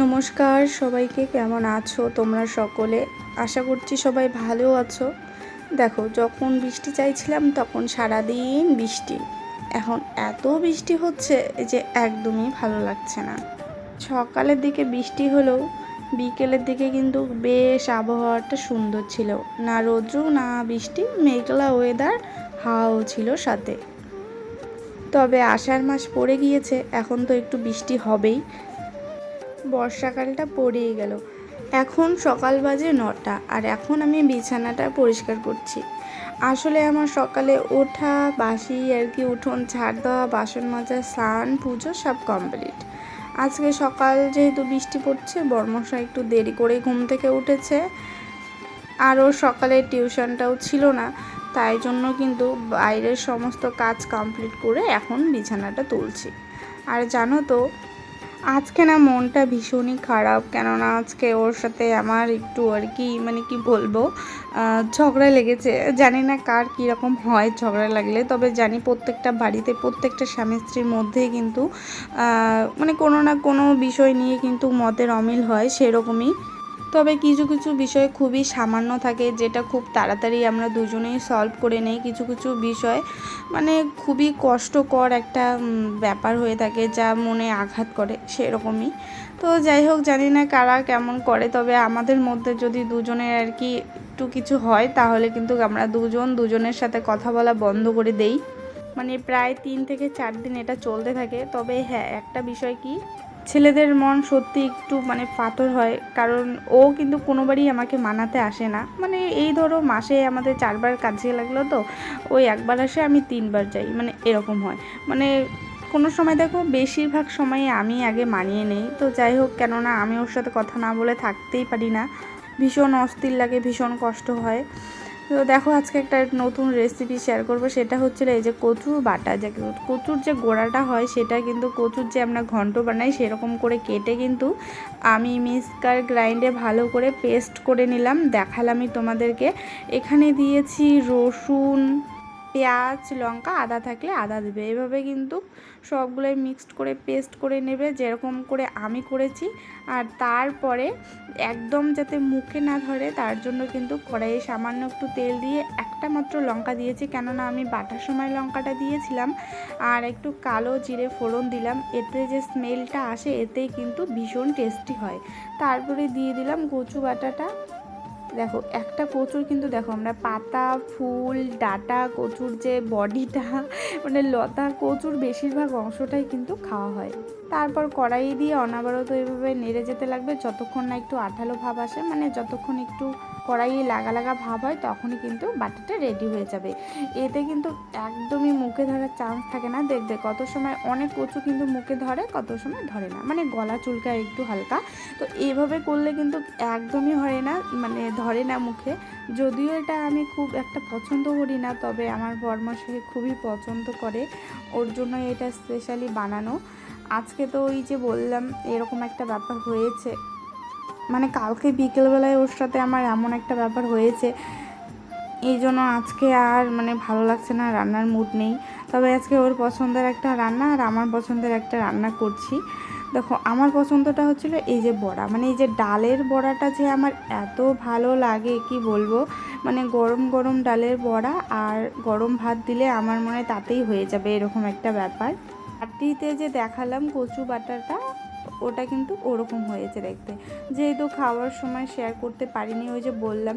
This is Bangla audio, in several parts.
নমস্কার, সবাইকে কেমন আছো তোমরা সকলে? আশা করছি সবাই ভালো আছো। দেখো, যখন বৃষ্টি চাইছিলাম তখন সারাদিন বৃষ্টি। এখন এত বৃষ্টি হচ্ছে যে একদমই ভালো লাগছে না। সকালের দিকে বৃষ্টি হলেও বিকেলের দিকে কিন্তু বেশ আবহাওয়াটা সুন্দর ছিল। না রৌদ্র, না বৃষ্টি, মেঘলা ওয়েদার হাওয়াও ছিল সাথে। তবে আষাঢ় মাস পড়ে গিয়েছে, এখন তো একটু বৃষ্টি হবেই। বর্ষাকালটা পড়েই গেল। এখন সকাল বাজে নটা, আর এখন আমি বিছানাটা পরিষ্কার করছি। আসলে আমার সকালে ওঠা, বাসি আর কি উঠোন ঝাড় দেওয়া, বাসন মাজা, স্নান, পুজো সব কমপ্লিট আজকে সকাল যেহেতু বৃষ্টি পড়ছে বর্মশা একটু দেরি করে ঘুম থেকে উঠেছে। আর ওর সকালে টিউশনটাও ছিল না, তাই জন্য কিন্তু বাইরের সমস্ত কাজ কমপ্লিট করে এখন বিছানাটা তুলছি। আর জানো তো আজকে না মনটা ভীষণই খারাপ, কেননা আজকে ওর সাথে আমার একটু আর কি মানে কি বলব ঝগড়া লেগেছে। জানি না কার কীরকম হয় ঝগড়া লাগলে, তবে জানি প্রত্যেকটা বাড়িতে, প্রত্যেকটা স্বামী স্ত্রীর মধ্যেই কিন্তু মানে কোনো না কোনো বিষয় নিয়ে কিন্তু মতের অমিল হয়, সেরকমই। তবে কিছু কিছু বিষয় খুবই সামান্য থাকে যেটা খুব তাড়াতাড়ি আমরা দুজনেই সলভ করে নেই। কিছু কিছু বিষয় মানে খুবই কষ্টকর একটা ব্যাপার হয়ে থাকে যা মনে আঘাত করে সেরকমই। তো যাই হোক, জানি না কারা কেমন করে, তবে আমাদের মধ্যে যদি দুজনের আর কি একটু কিছু হয়, তাহলে কিন্তু আমরা দুজন দুজনের সাথে কথা বলা বন্ধ করে দেই। মানে প্রায় তিন থেকে চার দিন এটা চলতে থাকে। তবে হ্যাঁ একটা বিষয় কি ছেলেদের মন সত্যি একটু মানে পাথর হয়, কারণ ও কিন্তু কোনোবারই আমাকে মানাতে আসে না। মানে এই ধরো মাসে আমাদের চারবার কাজে লাগল তো, ওই একবার আসে, আমি তিনবার যাই মানে এরকম হয়। মানে কোনো সময় দেখো বেশিরভাগ সময়ে আমি আগে মানিয়ে নেই, তো যাই হোক, কেননা আমি ওর সাথে কথা না বলে থাকতেই পারি না। ভীষণ অস্থির লাগে, ভীষণ কষ্ট হয়। তো দেখো আজকে একটা নতুন রেসিপি শেয়ার করব। সেটা হচ্ছিল এই যে কচুর বাটা। যে কচুর যে গোড়াটা হয়, সেটা কিন্তু কচুর যে আমরা ঘন্ট বানাই, সেরকম করে কেটে কিন্তু আমি মিক্সকার গ্রাইন্ডে ভালো করে পেস্ট করে নিলাম। দেখালামই তোমাদেরকে। এখানে দিয়েছি রসুন পেঁয়াজ, লঙ্কা, আদা থাকলে আদা দেবে। এভাবে কিন্তু সবগুলোই মিক্সড করে পেস্ট করে নেবে, যেরকম করে আমি করেছি। আর তারপরে একদম যাতে মুখে না ধরে, তার জন্য কিন্তু কড়াইয়ে সামান্য একটু তেল দিয়ে একটা মাত্র লঙ্কা দিয়েছি। কেননা আমি বাটার সময় লঙ্কাটা দিয়েছিলাম আর একটু কালো জিরে ফোড়ন দিলাম। এতে যে স্মেলটা আসে, এতেই কিন্তু ভীষণ টেস্টি হয়। তারপরে দিয়ে দিলাম কচু বাটাটা। দেখো, একটা কচুর কিন্তু দেখো, আমরা পাতা, ফুল, ডাটা, কচুর যে বডিটা মানে লতা, কচুর বেশিরভাগ অংশটাই কিন্তু খাওয়া হয়। তারপর কড়াই দিয়ে অনাবরত এভাবে নেড়ে যেতে লাগবে, যতক্ষণ না একটু আঠালো ভাব আসে মানে যতক্ষণ একটু কড়াইয়ে লাগা লাগা ভাব হয়, তখনই কিন্তু বাটিটা রেডি হয়ে যাবে। এতে কিন্তু একদমই মুখে ধরার চান্স থাকে না। দেখবে কত সময় অনেক কচু কিন্তু মুখে ধরে, কত সময় ধরে না। মানে গলা চুলকায় একটু হালকা। তো এইভাবে করলে কিন্তু একদমই হয় না মানে ধরে না মুখে। যদিও এটা আমি খুব একটা পছন্দ করি না, তবে আমার বরমাসাই খুবই পছন্দ করে। ওর জন্য এটা স্পেশালি বানানো। আজকে তো ওই যে বললাম, এরকম একটা ব্যাপার হয়েছে। মানে কালকে বিকেলবেলায় ওর সাথে আমার এমন একটা ব্যাপার হয়েছে। এই জন্য আজকে আর মানে ভালো লাগছে না, রান্নার মুড নেই। তবে আজকে ওর পছন্দের একটা রান্না আর আমার পছন্দের একটা রান্না করছি। দেখো, আমার পছন্দটা হচ্ছিল এই যে বড়া মানে এই যে ডালের বড়াটা যে আমার এত ভালো লাগে, কি বলব? মানে গরম গরম ডালের বড়া আর গরম ভাত দিলে আমার মনে হয় তাতেই হয়ে যাবে এরকম একটা ব্যাপার। বাটিতে যে দেখালাম কচু বাটাটা ওটা কিন্তু ওরকম হয়েছে দেখতে। যেহেতু খাওয়ার সময় শেয়ার করতে পারিনি, ওই যে বললাম,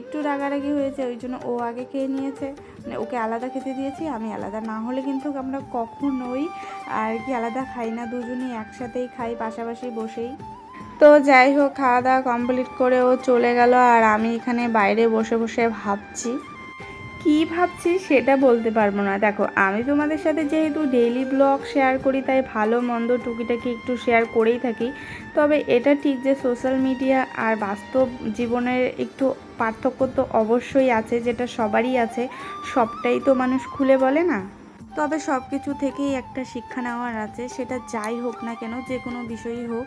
একটু রাগারাগি হয়েছে, ওই জন্য ও আগে খেয়ে নিয়েছে। মানে ওকে আলাদা খেতে দিয়েছি, আমি আলাদা। না হলে কিন্তু আমরা কখনোই আর কি আলাদা খাই না, দুজনেই একসাথেই খাই, পাশাপাশি বসেই। তো যাই হোক, খাওয়া দাওয়া কমপ্লিট করে ও চলে গেল, আর আমি এখানে বাইরে বসে বসে ভাবছি। কি ভাবছি সেটা বলতে পারব না। দেখো, আমি তোমাদের সাথে যেহেতু ডেইলি ব্লগ শেয়ার করি, তাই ভালো মন্দ টুকিটাকি একটু শেয়ার করেই থাকি। তবে এটা ঠিক যে সোশ্যাল মিডিয়া আর বাস্তব জীবনের একটু পার্থক্য তো অবশ্যই আছে, যেটা সবারই আছে, সবটাই তো মানুষ খুলে বলে না। তবে সব কিছু থেকেই একটা শিক্ষা নেওয়ার আছে, সেটা যাই হোক না কেন, যে কোনো বিষয়ই হোক।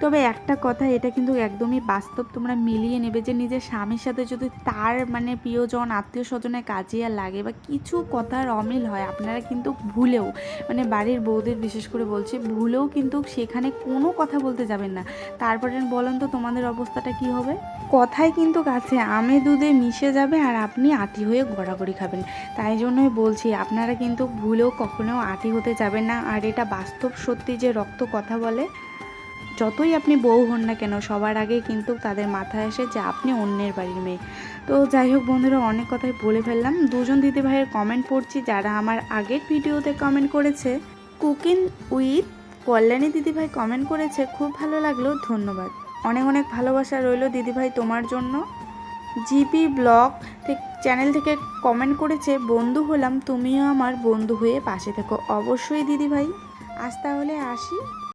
তবে একটা কথা, এটা কিন্তু একদমই বাস্তব। তোমরা মিলিয়ে নেবে যে নিজের স্বামীর সাথে যদি তার মানে প্রিয়জন আত্মীয় স্বজনের কাজে লাগে বা কিছু কথার অমিল হয়, আপনারা কিন্তু ভুলেও মানে বাড়ির বউদের বিশেষ করে বলছি, ভুলেও কিন্তু সেখানে কোনো কথা বলতে যাবেন না। তারপরে বলেন তো, তোমাদের অবস্থাটা কি হবে? কথাই কিন্তু কাছে, আমে দুধে মিশে যাবে আর আপনি আটি হয়ে গড়াগড়ি খাবেন। তাই জন্যই বলছি, আপনারা কিন্তু ভুলেও কখনো আটি হতে যাবেন না। আর এটা বাস্তব সত্যি যে রক্ত কথা বলে যতই আপনি বউ হন না কেন, সবার আগে কিন্তু তাদের মাথায় আসে যে আপনি অন্যের বাড়ির মেয়ে। তো যাই হোক বন্ধুরা, অনেক কথাই বলে ফেললাম। দুজন দিদি ভাইয়ের কমেন্ট পড়ছি, যারা আমার আগের ভিডিওতে কমেন্ট করেছে। কুকিং উইথ কল্যাণী দিদিভাই কমেন্ট করেছে, খুব ভালো লাগল, ধন্যবাদ। অনেক অনেক ভালোবাসা রইল দিদিভাই তোমার জন্য। জিপি ব্লগ চ্যানেল থেকে কমেন্ট করেছে, বন্ধু হলাম, তুমিও আমার বন্ধু হয়ে পাশে থেকো। অবশ্যই দিদিভাই, আজ তাহলে আসি।